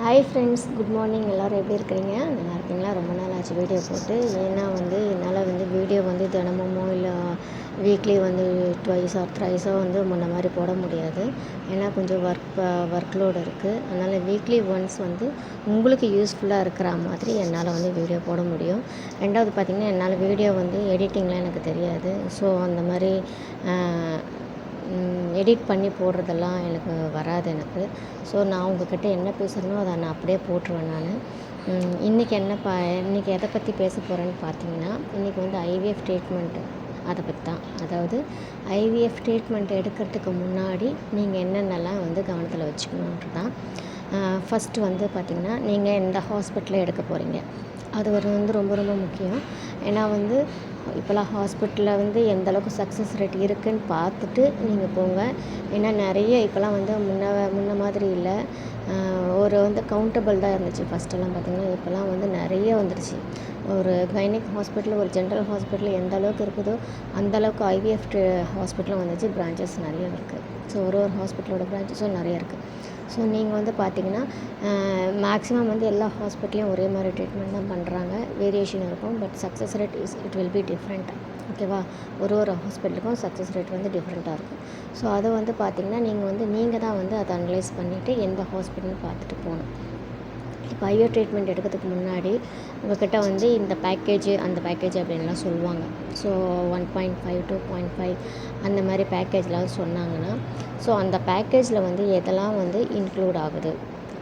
Hi friends good morning எல்லோரும் எப்படி இருக்கிறீங்க? நல்லா இருக்கீங்களா? ரொம்ப நாள் ஆச்சு வீடியோ போட்டு. ஏன்னா வந்து என்னால் வந்து வீடியோ வந்து தினமுமோ இல்லை வீக்லி வந்து ட்வைஸ் ஆர் த்ரைஸோ வந்து முன்ன மாதிரி போட முடியாது. ஏன்னா கொஞ்சம் ஒர்க் ஒர்க் லோடு இருக்குது அதனால் வீக்லி ஒன்ஸ் வந்து உங்களுக்கு யூஸ்ஃபுல்லாக இருக்கிற மாதிரி என்னால் வந்து வீடியோ போட முடியும். ரெண்டாவது பார்த்திங்கன்னா என்னால் வீடியோ வந்து எடிட்டிங்லாம் எனக்கு தெரியாது. ஸோ அந்த மாதிரி எடிட் பண்ணி போடுறதெல்லாம் எனக்கு வராது எனக்கு. ஸோ நான் உங்கக்கிட்ட என்ன பேசுகிறேனோ அதை நான் அப்படியே போட்டுருவேன் நான். இன்றைக்கி என்ன ப இன்றைக்கி எதை பற்றி பேச போகிறேன்னு பார்த்தீங்கன்னா இன்றைக்கி வந்து ஐவிஎஃப் ட்ரீட்மெண்ட்டு அதை பற்றி தான் அதாவது ஐவிஎஃப் ட்ரீட்மெண்ட் எடுக்கிறதுக்கு முன்னாடி நீங்கள் என்னென்னலாம் வந்து கவனத்தில் வச்சுக்கணுன்றது தான் ஃபஸ்ட்டு வந்து பார்த்திங்கன்னா நீங்கள் எந்த ஹாஸ்பிட்டலில் எடுக்க போகிறீங்க அது ஒரு வந்து ரொம்ப ரொம்ப முக்கியம். ஏன்னா வந்து இப்போலாம் ஹாஸ்பிட்டலில் வந்து எந்த அளவுக்கு சக்ஸஸ் ரேட் இருக்குதுன்னு பார்த்துட்டு நீங்கள் போங்க. ஏன்னா நிறைய இப்போலாம் வந்து முன்ன முன்ன மாதிரி இல்லை. ஒரு வந்து கவுண்டபிள் தான் இருந்துச்சு. ஃபஸ்ட்டெல்லாம் பார்த்திங்கன்னா இப்போல்லாம் வந்து நிறைய வந்துடுச்சு ஒரு கைனிக் ஹாஸ்பிட்டல் ஒரு ஜென்ரல் ஹாஸ்பிட்டல் எந்த அளவுக்கு இருக்குதோ அந்த அளவுக்கு ஐவிஎஃப் ஹாஸ்பிட்டலும் வந்துச்சு. பிரான்ச்சஸ் நிறைய இருக்குது ஸோ ஒரு ஒரு ஹாஸ்பிட்டலோட பிரான்ச்சஸும் நிறைய இருக்குது ஸோ நீங்கள் வந்து பார்த்தீங்கன்னா மேக்ஸிமம் வந்து எல்லா ஹாஸ்பிட்டலையும் ஒரே மாதிரி ட்ரீட்மெண்ட் தான் பண்ணுறாங்க வேரியேஷன் இருக்கும். But success rate is it will be different ஓகேவா ஒரு ஒரு ஹாஸ்பிட்டலுக்கும் சக்ஸஸ் ரேட் வந்து டிஃப்ரெண்ட்டாக இருக்கும். ஸோ அதை வந்து பார்த்திங்கன்னா நீங்கள் வந்து நீங்கள் தான் வந்து அதை அனலைஸ் பண்ணிவிட்டு எந்த ஹாஸ்பிட்டல்னு பார்த்துட்டு போகணும். இப்போ ஐயோ ட்ரீட்மெண்ட் எடுக்கிறதுக்கு முன்னாடி உங்கள்கிட்ட வந்து இந்த பேக்கேஜ் அந்த பேக்கேஜ் அப்படின்லாம் சொல்லுவாங்க. So one point five two point five அந்த மாதிரி பேக்கேஜ்லாம் சொன்னாங்கன்னா ஸோ அந்த பேக்கேஜில் வந்து எதெல்லாம் வந்து இன்க்ளூட் ஆகுது?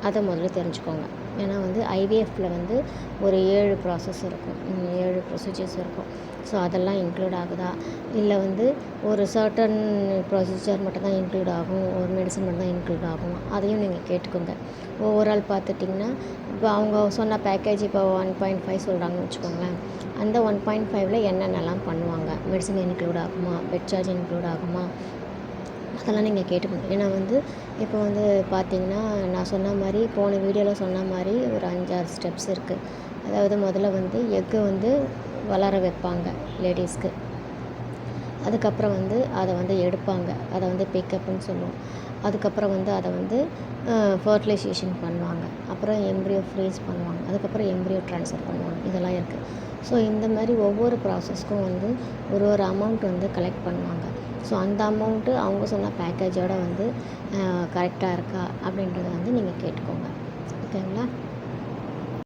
அதை முதல்ல தெரிஞ்சுக்கோங்க. ஏன்னா வந்து ஐவிஎஃப்பில் வந்து ஒரு ஏழு ப்ராசஸ் இருக்கும். ஏழு ப்ரொசீஜர்ஸ் இருக்கும். ஸோ அதெல்லாம் இன்க்ளூட் ஆகுதா? இல்லை வந்து ஒரு சர்டன் ப்ரொசீஜர் மட்டும் தான் இன்க்ளூட் ஆகும். ஒரு மெடிசன் மட்டும் தான் இன்க்ளூட் ஆகும். அதையும் நீங்கள் கேட்டுக்கோங்க. ஓவரால் பார்த்துட்டிங்கன்னா இப்போ அவங்க சொன்ன பேக்கேஜ் இப்போ ஒன் பாயிண்ட் ஃபைவ் சொல்கிறாங்கன்னு வச்சுக்கோங்களேன். அந்த ஒன் பாயிண்ட் ஃபைவ்ல என்னென்னலாம் பண்ணுவாங்க? மெடிசன் இன்க்ளூட் ஆகுமா? பெட் சார்ஜ் இன்க்ளூட் ஆகுமா? அதெல்லாம் நீங்கள் கேட்டுக்கணும். ஏன்னா வந்து இப்போ வந்து பார்த்திங்கன்னா நான் சொன்ன மாதிரி போன வீடியோவில் சொன்ன மாதிரி ஒரு அஞ்சாறு ஸ்டெப்ஸ் இருக்குது அதாவது முதல்ல வந்து எக்கு வந்து வளர வைப்பாங்க லேடிஸ்க்கு அதுக்கப்புறம் வந்து அதை வந்து எடுப்பாங்க. அதை வந்து பிக்கப்புன்னு சொல்லுவோம். அதுக்கப்புறம் வந்து அதை வந்து ஃபர்டிலைசேஷன் பண்ணுவாங்க. அப்புறம் எம்ப்ரியோ ஃப்ரீஸ் பண்ணுவாங்க. அதுக்கப்புறம் எம்ப்ரியோ ட்ரான்ஸ்ஃபர் பண்ணுவாங்க. இதெல்லாம் இருக்குது ஸோ இந்த மாதிரி ஒவ்வொரு ப்ராசஸ்க்கும் வந்து ஒரு ஒரு அமௌண்ட் வந்து கலெக்ட் பண்ணுவாங்க. ஸோ அந்த அமௌண்ட்டு அவங்க சொன்ன பேக்கேஜோடு வந்து கரெக்டாக இருக்கா அப்படின்றத வந்து நீங்கள் கேட்டுக்கோங்க. ஓகேங்களா